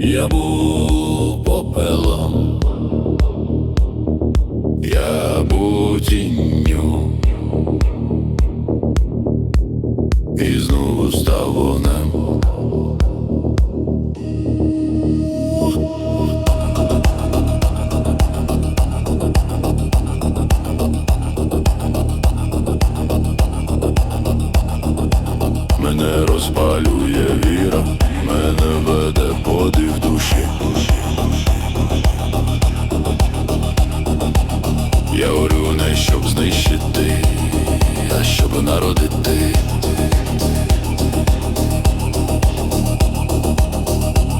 Я був попелом, я був тінню і знову став вогнем. Мене розпалює віра мене веде подив душі. Я горю не щоб знищити, а щоб народити.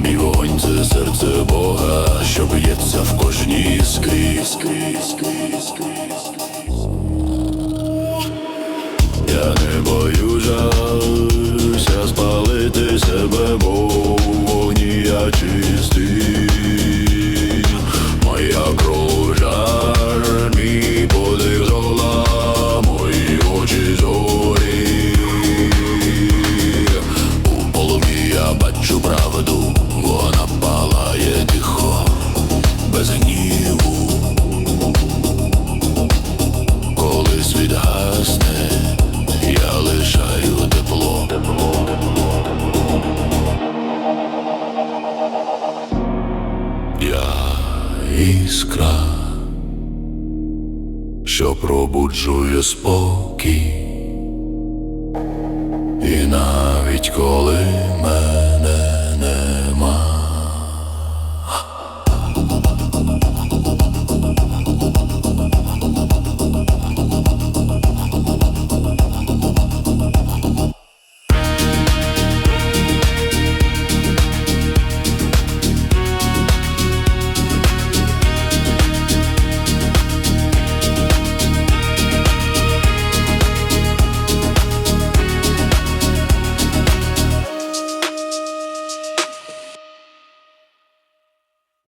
Мій вогонь це серце Бога, що б'ється в кожній скрізь іскра, що пробуджує спокій, і навіть коли мене